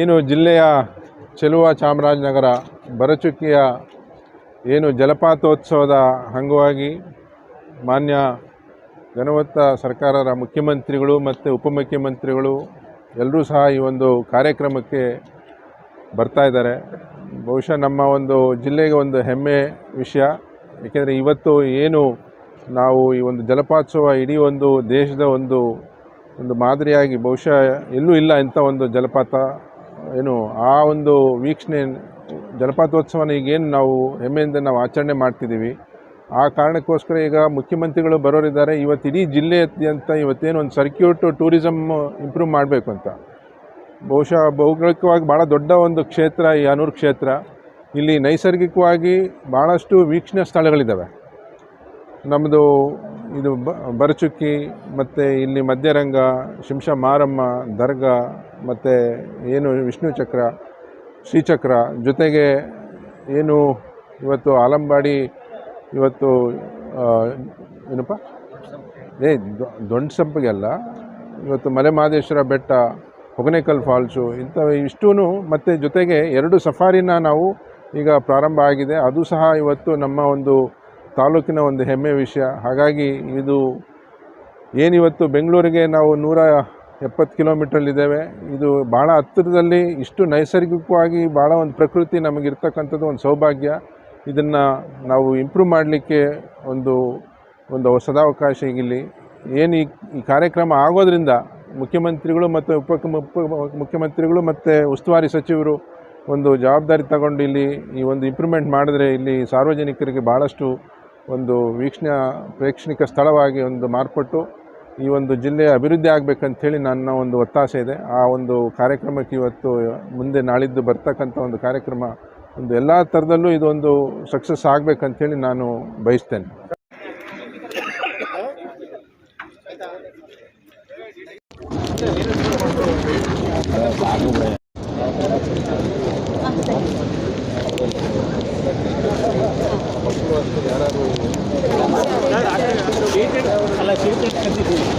ಏನು ಜಿಲ್ಲೆಯ ಚೆಲುವ ಚಾಮರಾಜನಗರ ಬರಚುಕ್ಕಿಯ ಏನು ಜಲಪಾತೋತ್ಸವದ ಅಂಗವಾಗಿ ಮಾನ್ಯ ಘನವತ್ತ ಸರ್ಕಾರದ ಮುಖ್ಯಮಂತ್ರಿಗಳು ಮತ್ತು ಉಪಮುಖ್ಯಮಂತ್ರಿಗಳು ಎಲ್ಲರೂ ಸಹ ಈ ಒಂದು ಕಾರ್ಯಕ್ರಮಕ್ಕೆ ಬರ್ತಾ ಇದ್ದಾರೆ. ಬಹುಶಃ ನಮ್ಮ ಒಂದು ಜಿಲ್ಲೆಗೆ ಒಂದು ಹೆಮ್ಮೆ ವಿಷಯ. ಏಕೆಂದರೆ ಇವತ್ತು ಏನು ನಾವು ಈ ಒಂದು ಜಲಪಾತೋತ್ಸವ ಇಡೀ ಒಂದು ದೇಶದ ಒಂದು ಒಂದು ಮಾದರಿಯಾಗಿ ಬಹುಶಃ ಎಲ್ಲೂ ಇಲ್ಲ ಇಂಥ ಒಂದು ಜಲಪಾತ. ಏನು ಆ ಒಂದು ವೀಕ್ಷಣೆ ಜಲಪಾತೋತ್ಸವನ ಈಗೇನು ನಾವು ಹೆಮ್ಮೆಯಿಂದ ನಾವು ಆಚರಣೆ ಮಾಡ್ತಿದ್ದೀವಿ. ಆ ಕಾರಣಕ್ಕೋಸ್ಕರ ಈಗ ಮುಖ್ಯಮಂತ್ರಿಗಳು ಬರೋರಿದ್ದಾರೆ. ಇವತ್ತು ಇಡೀ ಜಿಲ್ಲೆಯಾದ್ಯಂತ ಇವತ್ತೇನು ಒಂದು ಸರ್ಕ್ಯೂಟ್ ಟೂರಿಸಮ್ ಇಂಪ್ರೂವ್ ಮಾಡಬೇಕು ಅಂತ. ಬಹುಶಃ ಭೌಗೋಳಿಕವಾಗಿ ಭಾಳ ದೊಡ್ಡ ಒಂದು ಕ್ಷೇತ್ರ ಈ ಅನೂರು ಕ್ಷೇತ್ರ. ಇಲ್ಲಿ ನೈಸರ್ಗಿಕವಾಗಿ ಭಾಳಷ್ಟು ವೀಕ್ಷಣೆ ಸ್ಥಳಗಳಿದ್ದಾವೆ. ನಮ್ಮದು ಇದು ಬರಚುಕ್ಕಿ, ಮತ್ತು ಇಲ್ಲಿ ಮಧ್ಯರಂಗ ಶಿಂಷ ಮಾರಮ್ಮ ದರ್ಗಾ, ಮತ್ತು ಏನು ವಿಷ್ಣು ಚಕ್ರ, ಶ್ರೀಚಕ್ರ, ಜೊತೆಗೆ ಏನು ಇವತ್ತು ಆಲಂಬಾಡಿ, ಇವತ್ತು ಏನಪ್ಪ? ಏ, ದೊ- ದೊಡ್ಡ ಸಂಪಿಗೆ ಅಲ್ಲ. ಇವತ್ತು ಮಲೆ ಮಹದೇಶ್ವರ ಬೆಟ್ಟ, ಹೊಗನೇಕಲ್ ಫಾಲ್ಸು ಇಂಥ ಇಷ್ಟೂ ಮತ್ತು ಜೊತೆಗೆ ಎರಡು ಸಫಾರಿನ ನಾವು ಈಗ ಪ್ರಾರಂಭ ಆಗಿದೆ. ಅದು ಸಹ ಇವತ್ತು ನಮ್ಮ ಒಂದು ತಾಲೂಕಿನ ಒಂದು ಹೆಮ್ಮೆ ವಿಷಯ. ಹಾಗಾಗಿ ಇದು ಏನಿವತ್ತು ಬೆಂಗಳೂರಿಗೆ ನಾವು ನೂರ ಎಪ್ಪತ್ತು ಕಿಲೋಮೀಟ್ರಲ್ಲಿದ್ದೇವೆ ಇದು ಭಾಳ ಹತ್ತಿರದಲ್ಲಿ ಇಷ್ಟು ನೈಸರ್ಗಿಕವಾಗಿ ಭಾಳ ಒಂದು ಪ್ರಕೃತಿ ನಮಗಿರ್ತಕ್ಕಂಥದ್ದು ಒಂದು ಸೌಭಾಗ್ಯ. ಇದನ್ನು ನಾವು ಇಂಪ್ರೂವ್ ಮಾಡಲಿಕ್ಕೆ ಒಂದು ಒಂದು ಹೊಸದಾವಕಾಶ ಈಗಿಲ್ಲಿ. ಏನು ಈ ಈ ಕಾರ್ಯಕ್ರಮ ಆಗೋದ್ರಿಂದ ಮುಖ್ಯಮಂತ್ರಿಗಳು ಮತ್ತು ಉಪ ಮುಖ್ಯಮಂತ್ರಿಗಳು ಮತ್ತು ಉಸ್ತುವಾರಿ ಸಚಿವರು ಒಂದು ಜವಾಬ್ದಾರಿ ತಗೊಂಡು ಇಲ್ಲಿ ಈ ಒಂದು ಇಂಪ್ರೂವ್ಮೆಂಟ್ ಮಾಡಿದ್ರೆ ಇಲ್ಲಿ ಸಾರ್ವಜನಿಕರಿಗೆ ಭಾಳಷ್ಟು ಒಂದು ವೀಕ್ಷಣೆ ಪ್ರೇಕ್ಷಣಿಕ ಸ್ಥಳವಾಗಿ ಒಂದು ಮಾರ್ಪಟ್ಟು ಈ ಒಂದು ಜಿಲ್ಲೆಯ ಅಭಿವೃದ್ಧಿ ಆಗಬೇಕಂಥೇಳಿ ನನ್ನ ಒಂದು ಒತ್ತಾಸೆ ಇದೆ. ಆ ಒಂದು ಕಾರ್ಯಕ್ರಮಕ್ಕೆ ಇವತ್ತು ಮುಂದೆ ನಾಳಿದ್ದು ಬರ್ತಕ್ಕಂಥ ಒಂದು ಕಾರ್ಯಕ್ರಮ, ಒಂದು ಎಲ್ಲ ಥರದಲ್ಲೂ ಇದೊಂದು ಸಕ್ಸಸ್ ಆಗಬೇಕಂಥೇಳಿ ನಾನು ಬಯಸ್ತೇನೆ. Thank you.